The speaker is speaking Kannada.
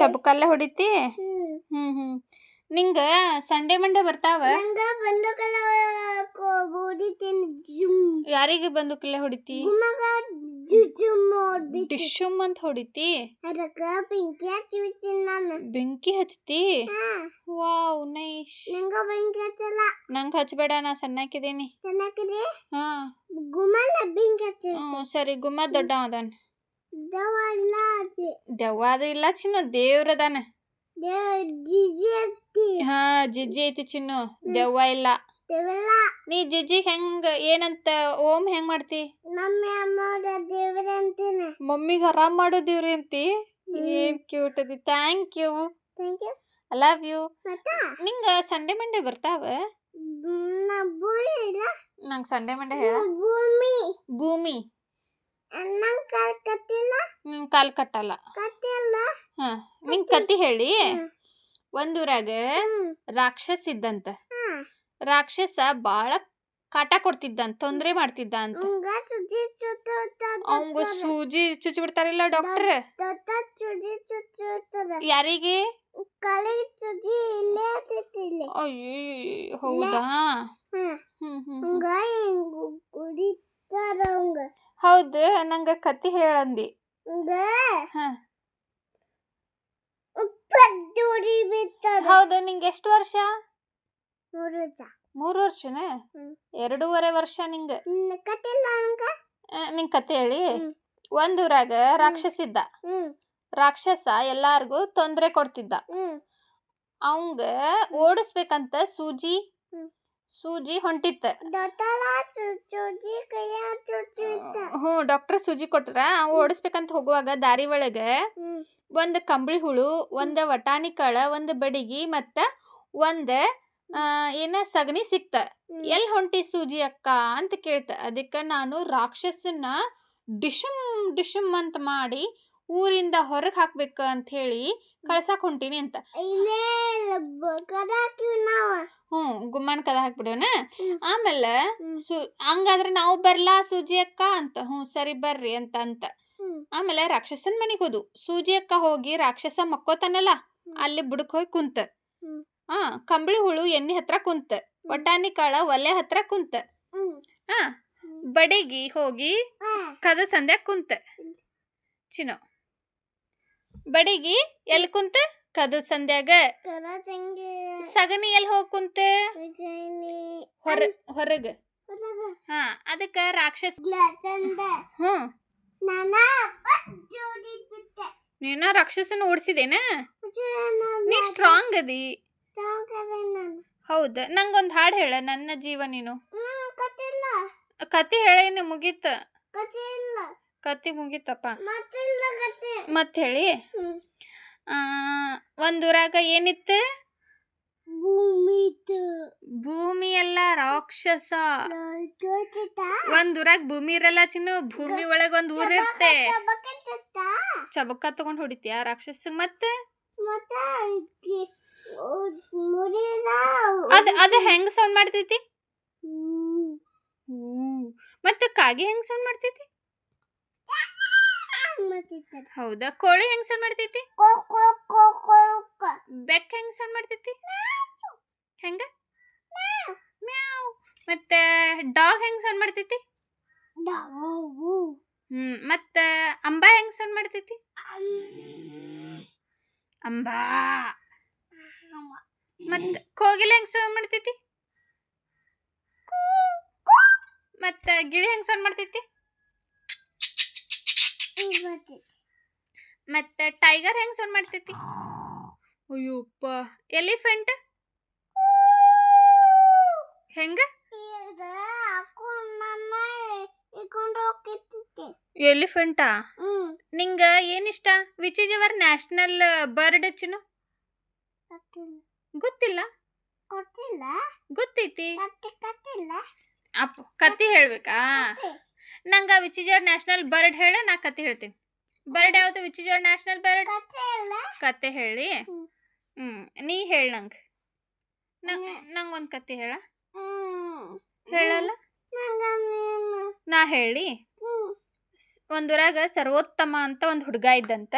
ಚಬಕಲ್ಲ ಹೊಡಿತಿ? ಹ್ಮ್. ಹ್ಮ್ ನಿಂಗ ಸಂಡೆ ಮಂಡೆ ಬರ್ತಾವ? ನಂಗ ಬಂದು ಕಲ ಹೊಡಿತೀನಿ ಜುಮ್. ಯಾರಿಗೆ ಬಂದುಕಲ್ಲ ಹೊಡಿತಿ? ಜು ಜುಜುಮ್ ನೋಡ್ಬಿಟ್ಟು ಡಿಶುಮ್ ಅಂತ ಹೊಡಿತಿ? ಅದಕ್ಕ ಬೆಂಕಿ ಹಚ್ಚಿಬಿಡ್ತೀನಿ ನಾನು. ಬೆಂಕಿ ಹಚ್ತಿ ಹಾ. Wow nice. ನಂಗ ಬೆಂಕಿ ಹಚ್ಚಲ್ಲ. ನಂಗೆ ಹಚ್ಚಬೇಡ ನಾ ಸಣ್ಣಕ್ಕಿದ್ದೀನಿ ಚೆನ್ನಾಗಿದೆ ಹಾ. ಗುಮ್ಮಲ್ಲ ಬೆಂಕಿ ಹಚ್ಚಿ ಸರಿ ಗುಮ್ಮ ದೊಡ್ಡ ಅದಾನ ದೆವ್ವ ಅದು ಇಲ್ಲ ಚಿನ್ನು ದೇವ್ರದಾನ ಹಾ ಜಿಜ್ಜಿ ಐತಿ ಚಿನ್ನು ದೆವ್ವ ಇಲ್ಲ ನೀ ಜಿಜ್ಜಿ ಹೆಂಗ ಏನಂತ ಓಂ ಹೆಂಗ್ ಮಾಡ್ತಿ ಮಮ್ಮಿಗೆ ಆರಾಮ್ ಮಾಡೋ ದೇವ್ರಿ ಅಂತಿ ಏನ್ ಕ್ಯೂಟ್ ಅದಿ thank you I love you ನಿಂಗ ಸಂಡೆ ಮಂಡೆ ಬರ್ತಾವ ನಂಗೆ ಸಂಡೆ ಮಂಡೆ ಹೇಳ ಭೂಮಿ ಭೂಮಿ ನಂಗೆ ಕಾಲ್ ಕತ್ತಿಲ್ಲ ನಿಂಗ್ ಕಾಲ್ ಕಟ್ಟಲ್ಲ. ಕತ್ತಿಲ್ಲ ಹಾ ನಿಂಗ್ ಕತ್ತಿ ಹೇಳಿ. ಹ್ಮ್. ಒಂದೂರಾಗ ಹ್ಮ್. ರಾಕ್ಷಸ ಇದ್ದಂತ. ರಾಕ್ಷಸ ಬಾಳ ಕಾಟ ಕೊಡ್ತಿದ್ದಂತ ತೊಂದ್ರೆ ಮಾಡ್ತಿದ್ದ ಅಂತ ಅವಂಗ ಸೂಜಿ ಚುಚ್ಚಿ ಬಿಡ್ತಾರಿಲ್ಲ ಡಾಕ್ಟರ್ ಯಾರಿಗೆ? ಅಯ್ಯೋ ಹೌದಾ ಹ್ಮ್ ಹ್ಮ್ ಹೌದು ನಂಗ ಕತ್ತಿ ಹೇಳಂದಿ. ಹಾಂ. ಹೌದು ನಿಂಗೆ ಎಷ್ಟು ವರ್ಷ? ಮೂರು ವರ್ಷ. ಮೂರು ವರ್ಷನ. ಎರಡೂವರೆ ವರ್ಷ ನಿಂಗೆ. ನಿಂಗೆ? ಕತೆ ಹೇಳಿ. ಒಂದೂರಾಗ ರಾಕ್ಷಸ ಇದ್ದ ಹ್ಮ್. ರಾಕ್ಷಸ ಎಲ್ಲಾರ್ಗು ತೊಂದರೆ ಕೊಡ್ತಿದ್ದ. ಅವಂಗ ಓಡಿಸ್ಬೇಕಂತ ಸೂಜಿ. ಸೂಜಿ ಹೊಂಟಿತ್ತ ಹ್ಞೂ ಡಾಕ್ಟರ್ ಸೂಜಿ ಕೊಟ್ರ ಅವ ಓಡಿಸ್ಬೇಕಂತ ಹೋಗುವಾಗ ದಾರಿ ಒಳಗ ಒಂದು ಕಂಬಳಿ ಹುಳು ಒಂದ್ ವಟಾಣಿ ಕಾಳ ಒಂದ್ ಬಡಿಗಿ ಮತ್ತ ಒಂದ್ ಏನ ಸಗಣಿ ಸಿಕ್ತ. ಎಲ್ಲಿ ಎಲ್ ಹೊಂಟಿ ಸೂಜಿ ಅಕ್ಕ ಅಂತ ಕೇಳ್ತ. ಅದಕ್ಕ ನಾನು ರಾಕ್ಷಸನ್ನ ಡಿಶಮ್ ಡಿಶಮ್ ಅಂತ ಮಾಡಿ ಊರಿಂದ ಹೊರಗೆ ಹಾಕ್ಬೇಕ ಅಂತ ಹೇಳಿ ಕಳ್ಸಾಕ್ ಹೊಂಟೀನಿ ಅಂತ. ಹ್ಞೂ ಗುಮ್ಮನ್ ಕದ ಹಾಕ್ಬಿಡೋಣ? ಆಮೇಲೆ. ಸು ಹಂಗಾದ್ರೆ ನಾವು ಬರ್ಲಾ ಸೂಜಿ ಅಕ್ಕ ಅಂತ ಹ್ಞೂ ಸರಿ ಬರ್ರಿ ಅಂತ ಅಂತ. ಆಮೇಲೆ ರಾಕ್ಷಸನ್ ಮನೆಗೆ ಹೋದು. ಸೂಜಿ ಅಕ್ಕ ಹೋಗಿ ರಾಕ್ಷಸ ಮಕ್ಕೋತಾನಲ್ಲ ಅಲ್ಲಿ ಬುಡಕ್ ಹೋಗಿ ಕುಂತ. ಹ ಆ ಕಂಬಳಿ ಹುಳು ಎಣ್ಣೆ ಹತ್ರ ಕುಂತ. ಒಟ್ಟಾನಿ ಕಾಳ ಒಲೆ ಹತ್ರ ಕುಂತ. ಹ ಆ ಬಡಿಗಿ ಹೋಗಿ ಕದ ಸಂದ್ಯಾಗ ಕುಂತ. ಚಿನೋ ಬಡಿಗಿ ಎಲ್ಲಿ ಕುಂತ? ಕದ ತಂಗಿ ಸಗಣಿ ಎಲ್ಲಿ ಹೋಗಿ ಕುಂತ? ಹೊರ ಹೊರಗ. ಹೊರಗ. ಹಾ ಅದಕ್ಕ ರಾಕ್ಷಸ. ಹ್ಮ್ ನಾನ ರಾಕ್ಷಸನ ಓಡಿಸಿದೇನ? ನೀ ಸ್ಟ್ರಾಂಗ್ ಅದಿ. ಹೌದ ನಂಗೊಂದು ಹಾಡು ಹೇಳ ನನ್ನ ಜೀವ ನೀನು. ಕತೆ ಕಟ್ಟಿಲ್ಲ ಕತಿ ಹೇಳೇನು ಮುಗೀತ. ಕಟ್ಟಿಲ್ಲ ಮುಗಿತಪ್ಪ. ಮತ್ತೆ ಹೇಳಿ ಒಂದೂರಾಗ ಏನಿತ್ತು? ಭೂಮಿ ಎಲ್ಲ ರಾಕ್ಷಸ. ಒಂದೂರಾಗ ಭೂಮಿ ಇರಲ್ಲ ಚಿನ್ನು ಭೂಮಿ ಒಳಗ ಒಂದ್ ಊರ್ ಇರುತ್ತೆ. ಚಬಕ್ಕ ತಗೊಂಡ್ ಹೊಡಿತೀಯ ರಾಕ್ಷಸ ಮತ್ತೆ? ಅದ ಅದ ಹೆಂಗ್ ಸೌಂಡ್ ಮಾಡ್ತೈತಿ? ಮತ್ತೆ ಕಾಗೆ ಹೆಂಗ್ ಸೌಂಡ್ ಮಾಡ್ತೈತಿ? ಹೌದಾ? ಕೋಳಿ ಹೆಂಗ್ ಸೌಂಡ್ ಮಾಡ್ತೈತಿ ಕೋ ಕೋ ಕೋ ಕೋ ಕೋ. ಬೆಕ್ ಹೆಂಗ್ ಸಣ್ಣ ಮಾಡ್ತೈತಿ ಹೆಂಗ? ಮ್ಯಾವ್. ಮತ್ತೆ ಡಾಗ್ ಹೆಂಗ್ ಸೌಂಡ್ ಮಾಡ್ತೈತಿ ಹ್ಮ್ ಮತ್ತೆ ಅಂಬಾ ಹೆಂಗ್ ಸೌಂಡ್ ಮಾಡ್ತೈತಿ ಅಂಬಾ. ಮತ್ತ ಕೋಗಿಲೆ ಹೆಂಗ್ ಸೌಂಡ್ ಮಾಡ್ತೈತಿ. ಮತ್ತ ಗಿಳಿ ಹೆಂಗ್ ಸೌಂಡ್ ಮಾಡ್ತೈತಿ ಮತ್ತ ಟೈಗರ್ ಹೆಂಗ್ ಸೌಂಡ್ ಮಾಡ್ತೈತಿ? ಅಯ್ಯೋಪ್ಪ ಎಲಿಫೆಂಟ್ ಹೆಂಗ? ಎಲಿಫೆಂಟಾ ನಿಂಗ ಏನಿಷ್ಟ which is your national bird Chinnu ಗೊತ್ತಿಲ್ಲ. ಕೊಟ್ಟಿಲ್ಲ. ಗೊತ್ತೈತಿ. ಅಪ್ಪ ಕತ್ತಿ ಹೇಳ್ಬೇಕಾ. ನಂಗ ವಿಚಿಜೋರ್ ನ್ಯಾಷನಲ್ ಬರ್ಡ್ ಹೇಳ ನಾ ಕತೆ ಹೇಳ್ತೀನಿ. ಬರ್ಡ್ ಯಾವ್ದು? Which is your national bird? ಕತೆ ಹೇಳಿ. ಹ್ಮ್. ಹ್ಮ್ ನೀ ಹೇಳ ನಂಗೆ. ನಂಗೆ ನಂಗೆ ನಂಗೊಂದು ಕತೆ ಹೇಳ. ಹೇಳಲ್ಲ? ನಾ ಹೇಳಿ. ಒಂದು ಒಂದೂರಾಗ ಸರ್ವೋತ್ತಮ ಅಂತ ಒಂದು ಹುಡುಗ ಇದ್ದಂತ.